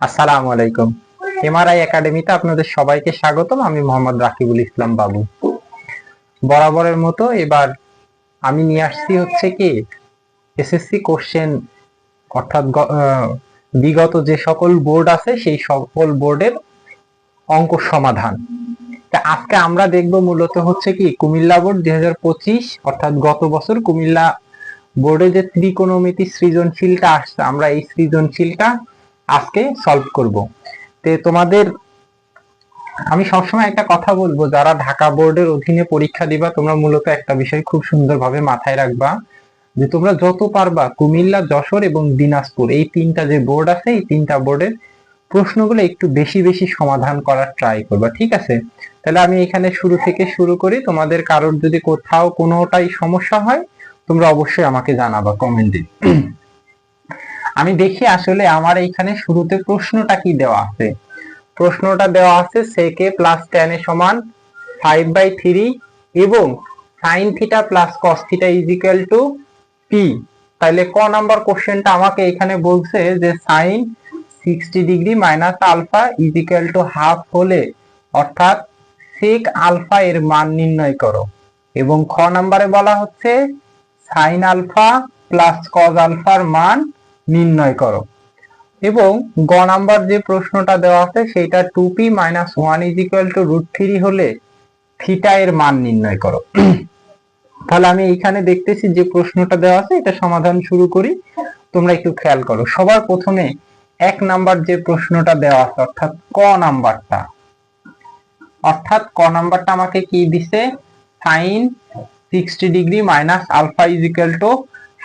আসসালামু আলাইকুম। এমআরআই একাডেমিতে আপনাদের সবাইকে স্বাগতম। আমি মোহাম্মদ রাকিবুল ইসলাম বাবু। বরাবরের মতো এবার আমি নিয়ে আসছি হচ্ছে কি এসএসসি কোশ্চেন অর্থাৎ বিগত যে সকল বোর্ড আছে, সেই সকল বোর্ডের অঙ্ক সমাধান। আজকে আমরা দেখব মূলত হচ্ছে কি, কুমিল্লা বোর্ড দুই হাজার পঁচিশ, অর্থাৎ গত বছর কুমিল্লা বোর্ডে যে ত্রিকোণমিতি সৃজনশীলটা আসছে, আমরা এই সৃজনশীলটা আজকে সলভ করব। তে তোমাদের, আমি সবসময় একটা কথা বলব, যারা ঢাকা বোর্ডের অধীনে পরীক্ষা দিবা, তোমরা মূলত একটা বিষয় খুব সুন্দরভাবে মাথায় রাখবা, যে তোমরা যত পারবা কুমিল্লা, যশোর এবং দিনাজপুর, এই তিনটা যে বোর্ড আছে, এই তিনটা বোর্ডের প্রশ্নগুলো একটু বেশি বেশি সমাধান করার ট্রাই করবা, ঠিক আছে? তাহলে আমি এখানে শুরু থেকে শুরু করি, তোমাদের কারোর যদি কোথাও কোনোটাই সমস্যা হয়, তোমরা অবশ্যই আমাকে জানাবা কমেন্টে আমি দেখি আসলে আমার এইখানে শুরুতে প্রশ্নটা কি দেওয়া আছে? প্রশ্নটা দেওয়া আছে সেকে প্লাস টেন সমান ফাইভ বাই থ্রি এবং sine theta plus cos theta is equal to P তাহলে ক নাম্বার কোশ্চেনটা আমাকে এখানে বলছে যে sine sixty degree minus alpha is equal to half হলে অর্থাৎ সেক আলফা এর মান নির্ণয় করো। এবং খ নাম্বারে বলা হচ্ছে সাইন আলফা প্লাস কজ আলফার মান নির্ণয় করো। এবং গ নাম্বার যে প্রশ্নটা দেওয়া আছে, সেইটা two p minus one is equal to root three হলে থিটা এর মান নির্ণয় করো। তাহলে আমি এইখানে দেখতেছি যে প্রশ্নটা দেওয়া আছে, এটা সমাধান শুরু করি। তোমরা একটু খেয়াল করো, সবার প্রথমে এক নাম্বার যে প্রশ্নটা দেওয়া আছে, অর্থাৎ ক নাম্বারটা, অর্থাৎ ক নাম্বারটা আমাকে কি দিছে? Sine sixty degree minus alpha is equal to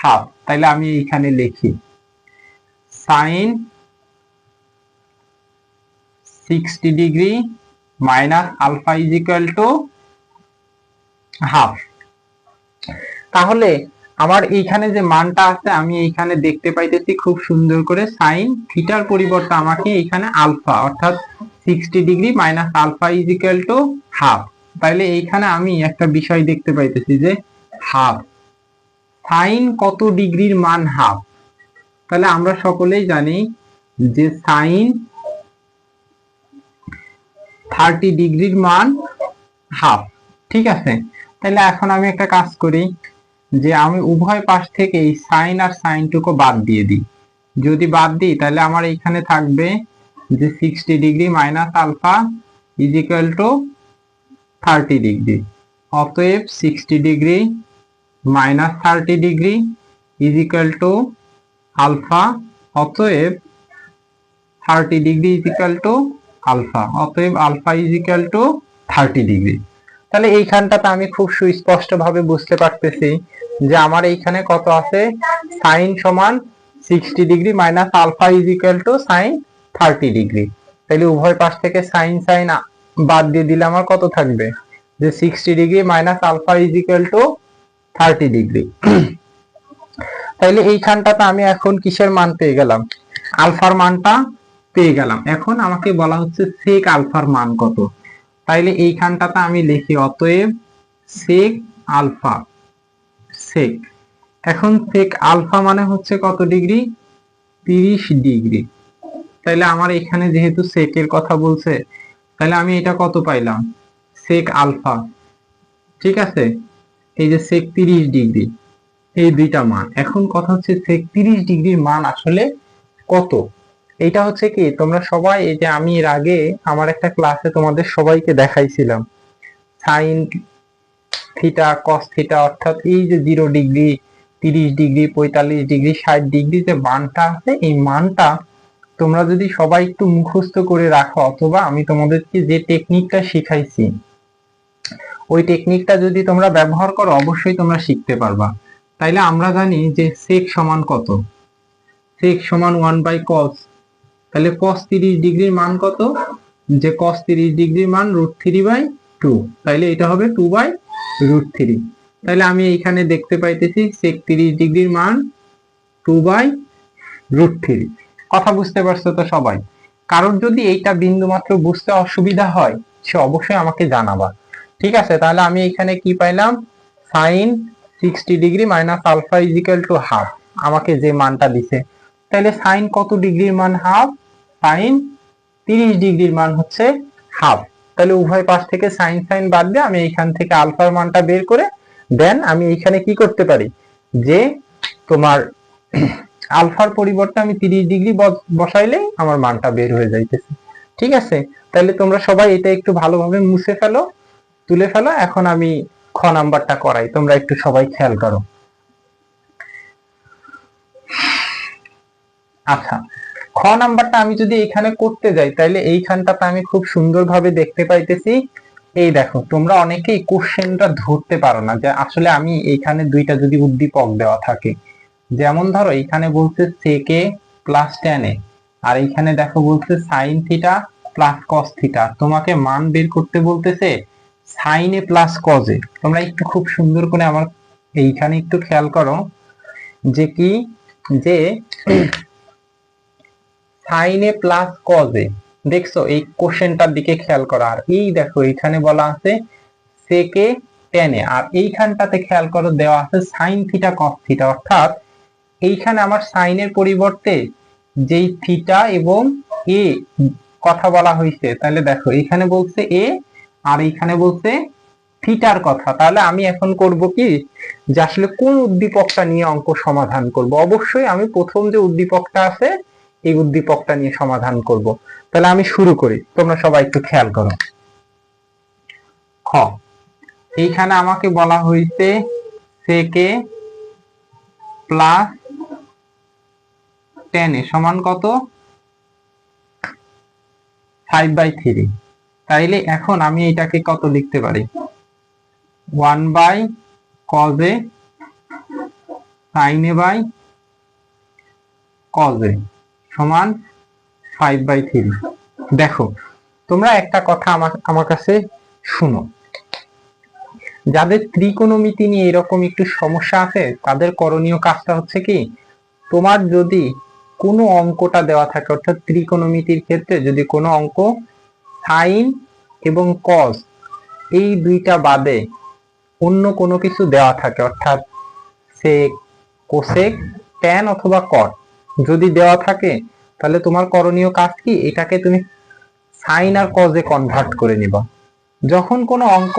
half তাহলে আমি এইখানে লিখি। Sine sixty degree minus alpha is equal to half তাহলে আমার এইখানে যে মানটা আছে, আমি এইখানে দেখতে পাইতেছি খুব সুন্দর করে সাইন থিটার পরিবর্তে আমাকে এইখানে আলফা অর্থাৎ sixty degree minus alpha is equal to half তাইলে এইখানে আমি একটা বিষয় দেখতে পাইতেছি যে হাফ সাইন কত ডিগ্রির মান হাফ তাহলে আমরা সকলেই জানি যে সাইন থার্টি ডিগ্রির মান হাফ, ঠিক আছে? তাহলে এখন আমি একটা কাজ করি যে আমি উভয় পাশ থেকে এই সাইন আর সাইনটুকু বাদ দিয়ে দিই। যদি বাদ দিই, তাহলে আমার এইখানে থাকবে যে sixty degree minus alpha is equal to thirty degree. অতএব sixty degree minus thirty degree is equal to alpha, অতএব thirty degree is equal to alpha, অতএব alpha is equal to thirty degree তাহলে এইখানটাতে আমি খুব সুস্পষ্ট ভাবে বুঝতে পারতেছি যে আমার এইখানে কত আছে? সাইন সমান sixty degree minus alpha is equal to sine thirty degree তাহলে উভয় পাশ থেকে সাইন সাইন বাদ দিয়ে দিলে আমার কত থাকবে? যে sixty degree minus alpha is equal to thirty degree তাইলে এইখানটাতে আমি এখন কিসের মান পেয়ে গেলাম? আলফার মানটা পেয়ে গেলাম। এখন আমাকে বলা হচ্ছে সেক আলফার মান কত? তাইলে এইখানটাতে আমি লিখি, অতএব সেক আলফা সেক এখন সেক আলফা মানে হচ্ছে কত ডিগ্রি? তিরিশ ডিগ্রি। তাইলে আমার এখানে যেহেতু সেকের কথা বলছে তাহলে আমি এটা কত পাইলাম? Sec alpha. ঠিক আছে? এই যে সেক তিরিশ ডিগ্রি। এই দুইটা মান। এখন কথা হচ্ছে তিরিশ ডিগ্রির মান আসলে কত? এটা হচ্ছে কি, তোমরা সবাই, এই যে আমি এর আগে আমার একটা ক্লাসে তোমাদের সবাইকে দেখাইছিলাম। সাইন থিটা কস থিটা অর্থাৎ এই যে জিরো ডিগ্রি তিরিশ ডিগ্রি, পঁয়তাল্লিশ ডিগ্রি, ষাট ডিগ্রি যে মানটা আছে, এই মানটা তোমরা যদি সবাই একটু মুখস্থ করে রাখো, অথবা আমি তোমাদেরকে যে টেকনিকটা শিখাইছি, ওই টেকনিকটা যদি তোমরা ব্যবহার করো, অবশ্যই তোমরা শিখতে পারবা। তাইলে আমরা জানি যে সেক সমান কত? সেক সমান ওয়ান বাই কস তাহলে কস তিরিশ ডিগ্রির মান কত? যে কস তিরিশ ডিগ্রির মান রুট থ্রি বাই টু তাইলে এটা হবে টু বাই রুট থ্রি তাহলে আমি এইখানে দেখতে পাইতেছি সেক তিরিশ ডিগ্রির মান টু বাই রুট থ্রি কথা বুঝতে পারছ তো সবাই? কারোর যদি এইটা বিন্দু মাত্র বুঝতে অসুবিধা হয়, সে অবশ্যই আমাকে জানাবা। ঠিক আছে? তাহলে আমি এখানে কি পাইলাম? Sine sixty degree minus alpha is equal to half আমাকে যে মানটা দিছে। তাহলে সাইন কত ডিগ্রির মান হাফ সাইন তিরিশ ডিগ্রির মান হচ্ছে হাফ তাহলে উভয় পাশ থেকে সাইন সাইন বাদ দিয়ে আমি এইখান থেকে আলফার মানটা বের করে দেন আমি এইখানে কি করতে পারি? যে তোমার আলফার পরিবর্তে আমি তিরিশ ডিগ্রি বসাইলেই আমার মানটা বের হয়ে যাইতেছে। ঠিক আছে? তাহলে তোমরা সবাই এটা একটু ভালোভাবে মুছে ফেলো, তুলে ফেলো। এখন আমি খ নাম্বারটা করাই, তোমরা একটু সবাই খেয়াল করো। আচ্ছা খ নাম্বারটা আমি যদি এখানে করতে যাই তাহলে এইখানটাতে আমি খুব সুন্দরভাবে দেখতে পাইতেছি। এই দেখো, তোমরা অনেকেই কোশ্চেনটা ধরতে পারো না, যে আসলে আমি এইখানে দুইটা যদি উদ্দীপক দেওয়া থাকে। যেমন ধরো এখানে বলছে সেকে প্লাস টেনে আর এইখানে দেখো বলছে sine theta plus cos theta তোমাকে মান বের করতে বলতেছে সাইনে প্লাস কজে তোমরা একটু খুব সুন্দর করে আমার এইখানে একটু খেয়াল করো যে কি? যে সাইনে প্লাস কজে দেখছ, এই কোশ্চেনটার দিকে খেয়াল করো। আর এই দেখো, এইখানে বলা আছে সেকে টেনে আর এইখানটাতে খেয়াল করো, দেওয়া আছে সাইন থিটা কস থিটা অর্থাৎ এইখানে আমার সাইনের পরিবর্তে যেই থিটা এবং এ কথা বলা হয়েছে তাহলে দেখো এখানে বলছে এ আর এইখানে বলছে থিটার কথা। তাহলে আমি এখন করব কি? যে আসলে কোন উদ্দীপকটা নিয়ে অঙ্ক সমাধান করব? অবশ্যই আমি প্রথম যে উদ্দীপকটা আছে, এই উদ্দীপকটা নিয়ে সমাধান করব। তাহলে আমি শুরু করি। তোমরা সবাই একটু খেয়াল করো। খ। এইখানে আমাকে বলা হয়েছে সেকে প্লাস টেন এ সমান কত? Five by three. তাইলে এখন আমি এটাকে কত লিখতে পারি? ওয়ান বাই কজে সাইনে বাই কজে সমান ফাইভ বাই থ্রি দেখো, তোমরা একটা কথা আমার আমার কাছে শুনো। যাদের ত্রিকোণমিতি নিয়ে এরকম একটু সমস্যা আছে, তাদের করণীয় কাজটা হচ্ছে কি, তোমার যদি কোনো অঙ্কটা দেওয়া থাকে, অর্থাৎ ত্রিকোণমিতির ক্ষেত্রে যদি কোনো অঙ্ক সাইন এবং কস, এই দুইটা বাদে অন্য কোনো কিছু দেওয়া থাকে। অর্থাৎ সেক কোসেক ট্যান অথবা কট যদি দেওয়া থাকে, তাহলে তোমার করণীয় কাজ কি? এটাকে তুমি সাইন আর কজে কনভার্ট করে নিবা। যখন কোনো অঙ্ক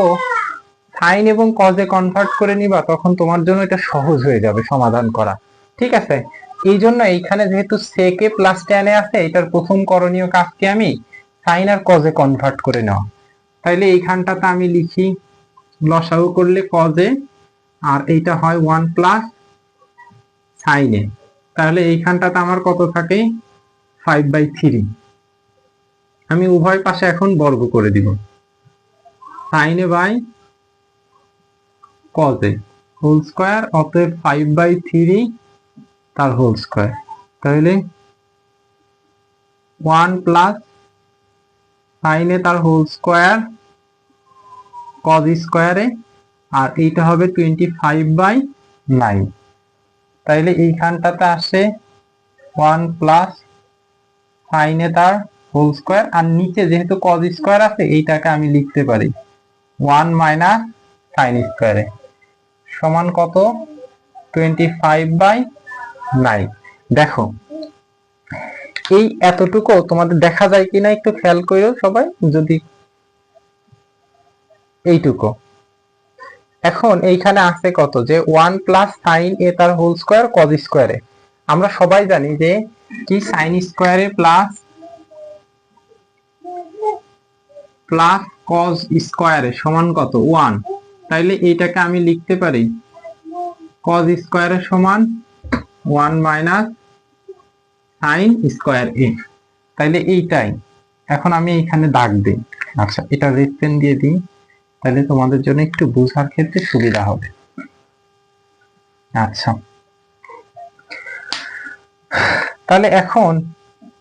সাইন এবং কজে কনভার্ট করে নিবা, তখন তোমার জন্য এটা সহজ হয়ে যাবে সমাধান করা। ঠিক আছে? এই জন্য এইখানে যেহেতু সেকে প্লাস টেনে আছে, এটার প্রথম করণীয় কাজকে আমি? সাইন আর কজে কনভার্ট করে নেওয়া তাইলে এইখানটাতে আমি লিখি, লসাগু করলে কজে আর এইটা হয় ওয়ান প্লাস সাইনে তাহলে এইখানটাতে আমার কত থাকে? ফাইভ বাই থ্রি আমি উভয় পাশে এখন বর্গ করে দিব। Sine A by cos A whole square অতএব ফাইভ বাই থ্রি তার হোল স্কোয়ার তাহলে ওয়ান প্লাস সাইনে তার হোল স্কোয়ার কজ স্কোয়ারে আর এইটা হবে টোয়েন্টি ফাইভ বাই নাইন তাইলে এইখানটাতে আসে ওয়ান প্লাস সাইনে তার হোল স্কোয়ার, আর নিচে যেহেতু কজ স্কোয়ার আছে, এইটাকে আমি লিখতে পারি ওয়ান মাইনাস সাইন স্কোয়ারে সমান কত? টোয়েন্টি ফাইভ বাই নাই দেখো এই এতটুকু তোমাদের দেখা যায় কিনা একটু খেয়াল করো সবাই, যদি এইটুকু। এখন এইখানে আছে কত? যে ওয়ান প্লাস সাইন এ তার হোল স্কোয়ার কজ স্কোয়ারে আমরা সবাই জানি যে কি সাইন স্কোয়ারে প্লাস প্লাস কজ স্কোয়ারে সমান কত? ওয়ান তাইলে এইটাকে আমি লিখতে পারি। কজ স্কোয়ারের সমান one minus sine square A তাইলে এইটাই। এখন আমি এখানে দাগ দিই। আচ্ছা এটা রেড পেন দিয়ে দিই। তাহলে তোমাদের জন্য একটু বোঝার ক্ষেত্রে সুবিধা হবে। আচ্ছা। তাহলে এখন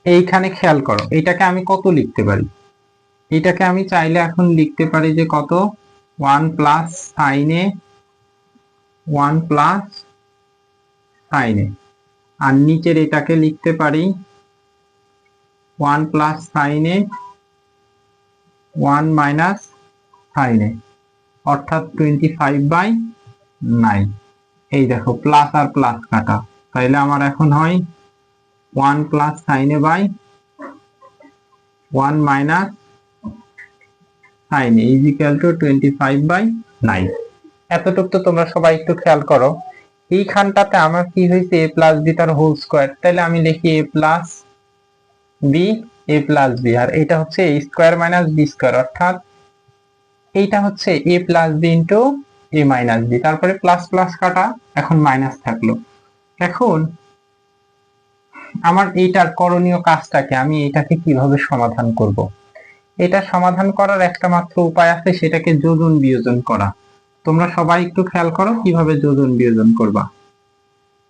এইখানে খেয়াল করো, এটাকে আমি কত লিখতে পারি? এটাকে আমি চাইলে এখন লিখতে পারি যে কত? One plus sine A one plus sine A আর নিচের এটাকে লিখতে পারি one plus sine A one minus sine A অর্থাৎ টোয়েন্টি ফাইভ বাই নাইন। এই দেখো, প্লাস আর প্লাস কাটা। তাইলে আমার এখন হয় one plus sine A by one minus sine is equal to twenty five by nine. এতটুকু তো তোমরা সবাই একটু খেয়াল করো। এইখানটাতে আমার কি হয়েছে? এ প্লাস বি তার হোল স্কোয়ার তাহলে আমি লিখি A plus B A plus B আর এটা হচ্ছে A square minus B square অর্থাৎ এইটা হচ্ছে A plus B into A minus B তারপরে প্লাস প্লাস কাটা, এখন মাইনাস থাকল। এখন আমার এইটার করণীয় কাজটাকে আমি এটাকে কীভাবে সমাধান করব? এটা সমাধান করার একটা মাত্র উপায় আছে, সেটাকে যোজন বিয়োজন করা। তোমরা সবাই একটু খেয়াল করো কীভাবে যোজন বিয়োজন করবা।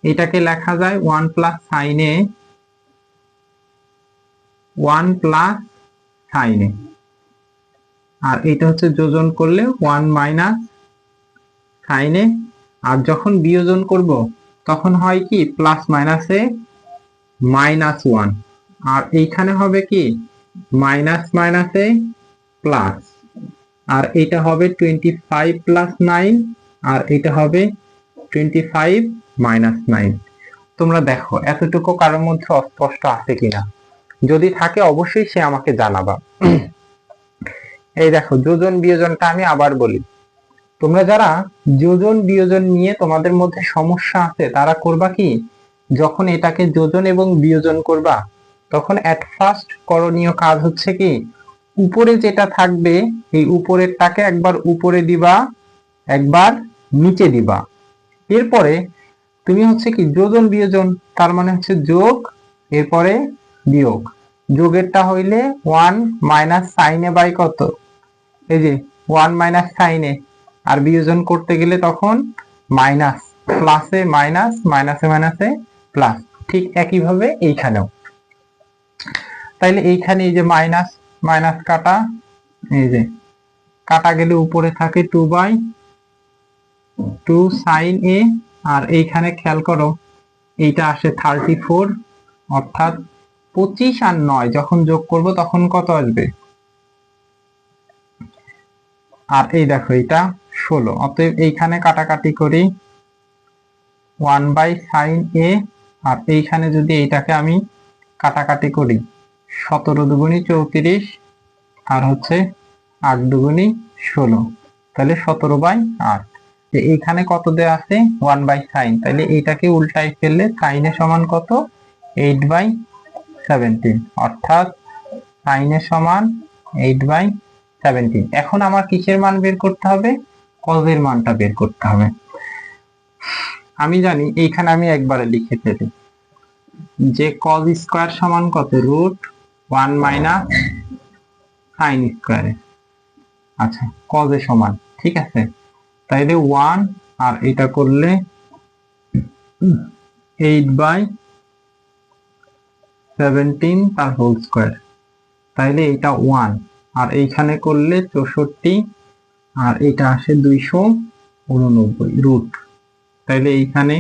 এটাকে লেখা যায় one plus sine A one plus sine A আর এটা হচ্ছে যোজন করলে ওয়ান মাইনাস সাইনে আর যখন বিয়োজন করব, তখন হয় কি? প্লাস মাইনাসে মাইনাস ওয়ান আর এইখানে হবে কি? মাইনাস মাইনাসে প্লাস আর এটা হবে টোয়েন্টি ফাইভ প্লাস নাইন আর এটা হবে টোয়েন্টি ফাইভ মাইনাস নাইন তোমরা দেখো, এতটুকু কারোর মধ্যে অস্পষ্ট আছে কিনা? যদি থাকে, অবশ্যই সে আমাকে জানাবা। এই দেখো, যোজন বিয়োজনটা আমি আবার বলি। তোমরা যারা যোজন বিয়োজন নিয়ে তোমাদের মধ্যে সমস্যা আছে, তারা করবা কি? যখন এটাকে যোজন এবং বিয়োজন করবা, তখন এট ফার্স্ট করণীয় কাজ হচ্ছে কি? উপরে যেটা থাকবে, এই উপরের উপরেরটাকে একবার উপরে দিবা, একবার নিচে দিবা। এরপরে তুমি হচ্ছে কি যোজন বিয়োজন, তার মানে হচ্ছে যোগ, এরপরে বিয়োগ। যোগেরটা হইলে ওয়ান মাইনাস সাইনে বাই কত? এই যে ওয়ান মাইনাস সাইনে আর বিয়োজন করতে গেলে তখন মাইনাস প্লাসে মাইনাস মাইনাসে মাইনাসে প্লাস ঠিক একইভাবে এইখানেও। তাইলে এইখানে এই যে মাইনাস মাইনাস কাটা, এই যে, কাটা গেলে উপরে থাকে two by two sine A আর এইখানে খেয়াল করো, এইটা আসে থার্টি ফোর অর্থাৎ পঁচিশ আর নয়, যখন যোগ করব তখন কত আসবে? আর এই দেখো এটা ষোলো, অতএব এইখানে কাটাকাটি করি ওয়ান বাই সাইন এ আর এইখানে যদি এইটাকে আমি কাটাকাটি করি সতেরো দুগুণি চৌত্রিশ আর হচ্ছে আট দুগুণি ষোলো। তাহলে সতেরো বাই আট। এইখানে কত দেওয়া আছে? One by sine. তাহলে এইটাকে উল্টাই ফেললে সাইনের সমান কত? Eight by seventeen. অর্থাৎ সাইনের সমান এইট বাই সেভেন্টিন। এখন আমার কিসের মান বের করতে হবে? কজের মানটা বের করতে হবে। আমি জানি, এইখানে আমি একবারে লিখে ফেলি। যে কজ স্কোয়ার সমান কত? রুট ওয়ান মাইনাস সাইন স্কোয়ারে আচ্ছা কজে সমান, ঠিক আছে? তাইলে ওয়ান, আর এটা করলে এইট বাই সেভেন্টিন তার হোল স্কোয়ার। তাইলে এটা ওয়ান, আর এইখানে করলে চৌষট্টি, আর এটা আসে দুইশো উননব্বই রুট তাইলে এইখানে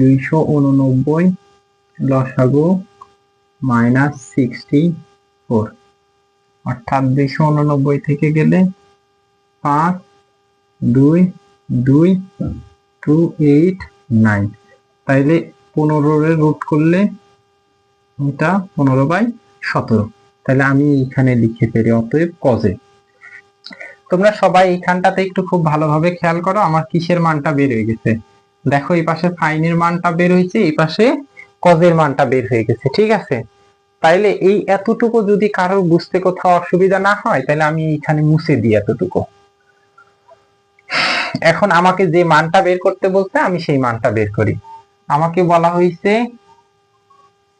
দুইশো উননব্বই লসাগু মাইনাস সিক্সটি ফোর অর্থাৎ দুইশো উননব্বই থেকে গেলে পাঁচ, দুই দুই টু এইট নাইন তাইলে পনেরোরে রুট করলে এটা পনেরো বাই সতেরো। তাহলে আমি এখানে লিখে ফেলি, অতএব কজে তোমরা সবাই এইখানটাতে একটু খুব ভালোভাবে খেয়াল করো, আমার কিসের মানটা বের হয়ে গেছে। দেখো এই পাশে সাইনের মানটা বের হয়েছে, এই পাশে কজের মানটা বের হয়ে গেছে, ঠিক আছে? তাইলে এই এতটুকু যদি কারোর বুঝতে কোথাও অসুবিধা না হয় তাহলে আমি এখানে মুছে দিই এতটুকু। এখন আমাকে যে মানটা বের করতে বলছে, আমি সেই মানটা বের করি। আমাকে বলা হয়েছে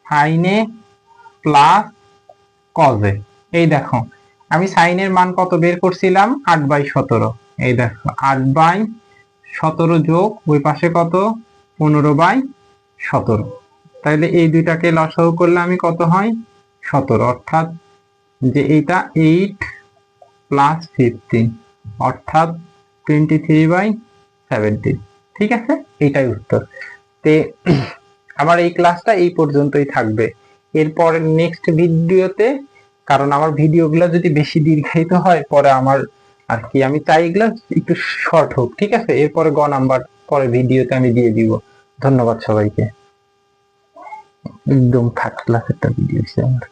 সাইনে প্লাস কজে এই দেখো, আমি সাইনের মান কত বের করছিলাম? আট বাই সতেরো। এই দেখো, আট বাই সতেরো যোগ ওই পাশে কত? পনেরো বাই সতেরো। তাইলে এই দুইটাকে লসাগু করলে আমি কত হয়? সতেরো। অর্থাৎ যে এইটা এইট প্লাস অর্থাৎ টোয়েন্টি থ্রি বাই সেভেন্টিন ঠিক আছে? এইটাই উত্তর। তে আমার এই ক্লাসটা এই পর্যন্তই থাকবে। এরপর নেক্সট ভিডিওতে কারণ আমার ভিডিওগুলো যদি বেশি দীর্ঘায়িত হয়, পরে আমার আর কি, আমি চাই এগুলো একটু শর্ট হোক, ঠিক আছে? এরপরে গ নাম্বার পরে ভিডিওতে আমি দিয়ে দিব। ধন্যবাদ সবাইকে। একদম থার্ড ক্লাস একটা ভিডিও আমার